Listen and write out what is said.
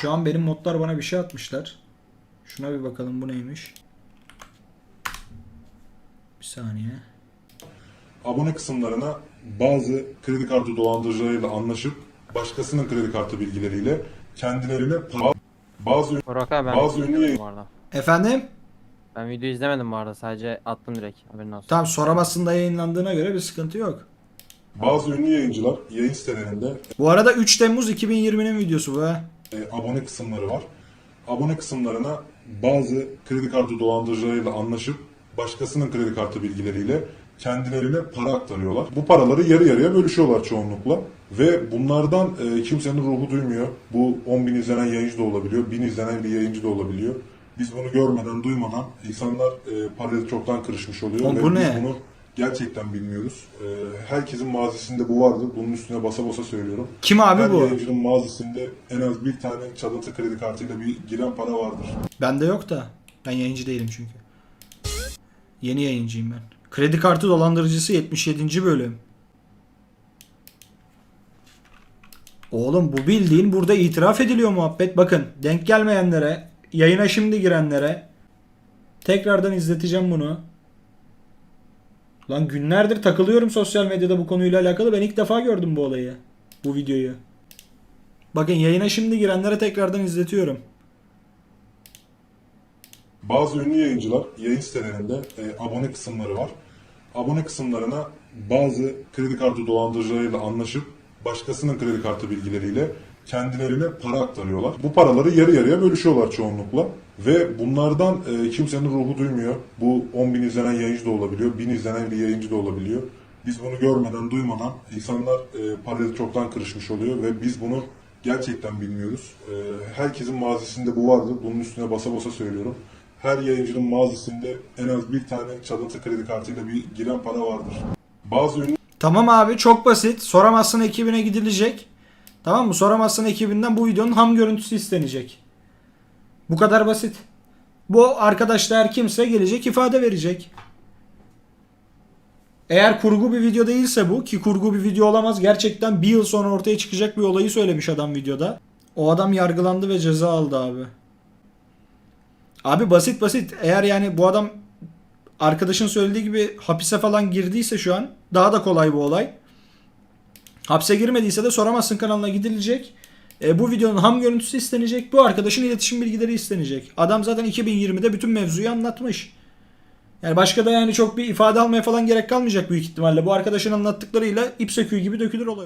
Şu an benim modlar bana bir şey atmışlar. Şuna bir bakalım bu neymiş. Bir saniye. abone kısımlarına bazı kredi kartı dolandırıcılarıyla anlaşıp başkasının kredi kartı bilgileriyle kendilerine para bazı Burak abi ben Bazı ünlü yayın-. Efendim? Ben video izlemedim bu arada sadece attım direkt haberin olsun. Tamam soramazsın yayınlandığına göre bir sıkıntı yok. bazı ünlü yayıncılar yayın sitelerinde Bu arada 3 Temmuz 2020'nin videosu bu ha. E, abone kısımları var. Abone kısımlarına bazı kredi kartı dolandırıcılarıyla anlaşıp başkasının kredi kartı bilgileriyle kendilerine para aktarıyorlar. Bu paraları yarı yarıya bölüşüyorlar çoğunlukla. Ve bunlardan e, kimsenin ruhu duymuyor. Bu 10 bin izlenen yayıncı da olabiliyor, 1000 izlenen bir yayıncı da olabiliyor. Biz bunu görmeden, duymadan insanlar e, parayı çoktan kırışmış oluyor. Oğlum ve bu ne? bunu gerçekten bilmiyoruz. E, herkesin mazisinde bu vardı. Bunun üstüne basa basa söylüyorum. Kim abi Her bu? yayıncının mağazasında en az bir tane çalıntı kredi kartıyla bir giren para vardır. Bende yok da. Ben yayıncı değilim çünkü. Yeni yayıncıyım ben. Kredi kartı dolandırıcısı 77. bölüm. Oğlum bu bildiğin burada itiraf ediliyor muhabbet. Bakın denk gelmeyenlere, yayına şimdi girenlere tekrardan izleteceğim bunu. Lan günlerdir takılıyorum sosyal medyada bu konuyla alakalı. Ben ilk defa gördüm bu olayı. Bu videoyu. Bakın yayına şimdi girenlere tekrardan izletiyorum. Bazı ünlü yayıncılar yayın sitelerinde e, abone kısımları var. Abone kısımlarına bazı kredi kartı dolandırıcılarıyla anlaşıp başkasının kredi kartı bilgileriyle kendilerine para aktarıyorlar. Bu paraları yarı yarıya bölüşüyorlar çoğunlukla. Ve bunlardan e, kimsenin ruhu duymuyor. Bu 10 bin izlenen yayıncı da olabiliyor, 1000 izlenen bir yayıncı da olabiliyor. Biz bunu görmeden, duymadan insanlar e, parayı çoktan kırışmış oluyor ve biz bunu gerçekten bilmiyoruz. E, herkesin mazisinde bu vardı. Bunun üstüne basa basa söylüyorum. Her yayıncının mazisinde en az bir tane çalıntı kredi kartıyla bir giren para vardır. Bazı ünlü Tamam abi çok basit. Soramazsın ekibine gidilecek. Tamam mı? Soramazsın ekibinden bu videonun ham görüntüsü istenecek. Bu kadar basit. Bu arkadaş da her kimse gelecek ifade verecek. Eğer kurgu bir video değilse bu ki kurgu bir video olamaz. Gerçekten bir yıl sonra ortaya çıkacak bir olayı söylemiş adam videoda. O adam yargılandı ve ceza aldı abi. Abi basit basit. Eğer yani bu adam arkadaşın söylediği gibi hapise falan girdiyse şu an daha da kolay bu olay. Hapse girmediyse de soramazsın kanalına gidilecek. E, bu videonun ham görüntüsü istenecek. Bu arkadaşın iletişim bilgileri istenecek. Adam zaten 2020'de bütün mevzuyu anlatmış. Yani başka da yani çok bir ifade almaya falan gerek kalmayacak büyük ihtimalle. Bu arkadaşın anlattıklarıyla ipseküy gibi dökülür olay.